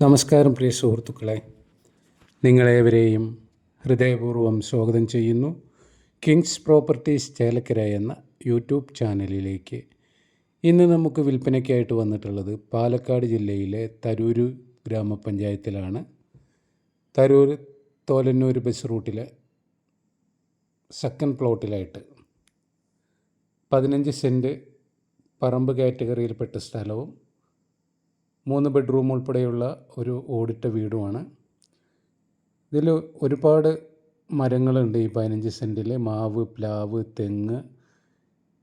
നമസ്കാരം പ്രിയ സുഹൃത്തുക്കളെ. നിങ്ങളേവരെയും ഹൃദയപൂർവം സ്വാഗതം ചെയ്യുന്നു. കിങ്സ് പ്രോപ്പർട്ടീസ് ചേലക്കര എന്ന യൂട്യൂബ് ചാനലിലേക്ക്. ഇന്ന് നമുക്ക് വിൽപ്പനയ്ക്കായിട്ട് വന്നിട്ടുള്ളത് പാലക്കാട് ജില്ലയിലെ തരൂർ ഗ്രാമപഞ്ചായത്തിലാണ്. തരൂർ തോലന്നൂർ ബസ് റൂട്ടിലെ സെക്കൻഡ് പ്ലോട്ടിലായിട്ട് പതിനഞ്ച് സെന്റ് പറമ്പ് കാറ്റഗറിയിൽപ്പെട്ട സ്ഥലവും മൂന്ന് ബെഡ്റൂം ഉൾപ്പെടെയുള്ള ഒരു ഓടിട്ട വീടുമാണ്. ഇതിൽ ഒരുപാട് മരങ്ങളുണ്ട് ഈ പതിനഞ്ച് സെന്റിൽ മാവ് പ്ലാവ് തെങ്ങ്.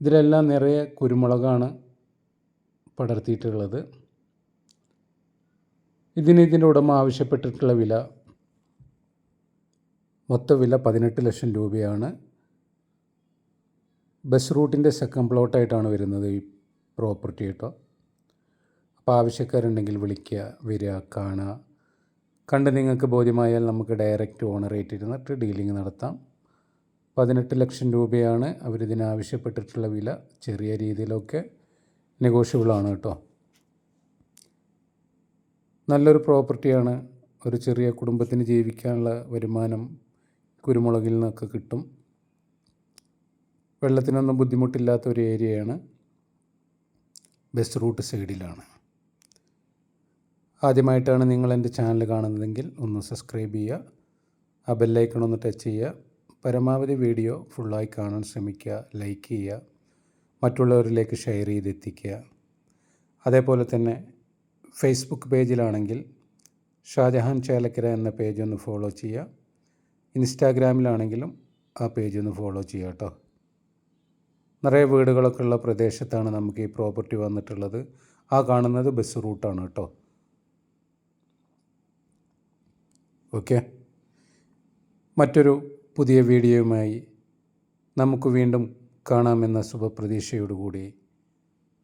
ഇതിലെല്ലാം നിറയെ കുരുമുളകാണ് പടർത്തിയിട്ടുള്ളത്. ഇതിന് ഇതിന്റെ ഉടമ ആവശ്യപ്പെട്ടിട്ടുള്ള വില മൊത്ത വില പതിനെട്ട് ലക്ഷം രൂപയാണ്. ബസ് റൂട്ടിന്റെ സെക്കൻഡ് പ്ലോട്ടായിട്ടാണ് വരുന്നത് ഈ പ്രോപ്പർട്ടി കേട്ടോ. അപ്പോൾ ആവശ്യക്കാരുണ്ടെങ്കിൽ വിളിക്കുക വരിക കാണുക. കണ്ട് നിങ്ങൾക്ക് ബോധ്യമായാൽ നമുക്ക് ഡയറക്റ്റ് ഓണറേറ്റ് ഇരുന്നിട്ട് ഡീലിംഗ് നടത്താം. പതിനെട്ട് ലക്ഷം രൂപയാണ് അവരിതിനാവശ്യപ്പെട്ടിട്ടുള്ള വില. ചെറിയ രീതിയിലൊക്കെ നെഗോഷ്യബിളാണ് കേട്ടോ. നല്ലൊരു പ്രോപ്പർട്ടിയാണ്. ഒരു ചെറിയ കുടുംബത്തിന് ജീവിക്കാനുള്ള വരുമാനം കുരുമുളകിൽ നിന്നൊക്കെ കിട്ടും. വെള്ളത്തിനൊന്നും ബുദ്ധിമുട്ടില്ലാത്ത ഒരു ഏരിയയാണ്. ബസ് റൂട്ട് സൈഡിലാണ്. ആദ്യമായിട്ടാണ് നിങ്ങൾ എന്റെ ചാനൽ കാണുന്നതെങ്കിൽ ഒന്ന് സബ്സ്ക്രൈബ് ചെയ്യുക ആ ബെല്ലൈക്കൺ ഒന്ന് ടച്ച് ചെയ്യുക പരമാവധി വീഡിയോ ഫുള്ളായി കാണാൻ ശ്രമിക്കുക ലൈക്ക് ചെയ്യുക മറ്റുള്ളവരിലേക്ക് ഷെയർ ചെയ്തെത്തിക്കുക. അതേപോലെ തന്നെ ഫേസ്ബുക്ക് പേജിലാണെങ്കിൽ ഷാജഹാൻ ചേലക്കര എന്ന പേജ് ഒന്ന് ഫോളോ ചെയ്യുക ഇൻസ്റ്റാഗ്രാമിലാണെങ്കിലും ആ പേജ് ഒന്ന് ഫോളോ ചെയ്യുക കേട്ടോ. നിറയെ വീടുകളൊക്കെ ഉള്ള പ്രദേശത്താണ് നമുക്ക് ഈ പ്രോപ്പർട്ടി വന്നിട്ടുള്ളത്. ആ കാണുന്നത് ബസ് റൂട്ടാണ് കേട്ടോ. ഓക്കെ? മറ്റൊരു പുതിയ വീഡിയോയുമായി നമുക്ക് വീണ്ടും കാണാമെന്ന ശുഭപ്രതീക്ഷയോടുകൂടി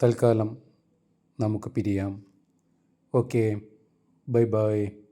തൽക്കാലം നമുക്ക് പിരിയാം. Okay bye bye.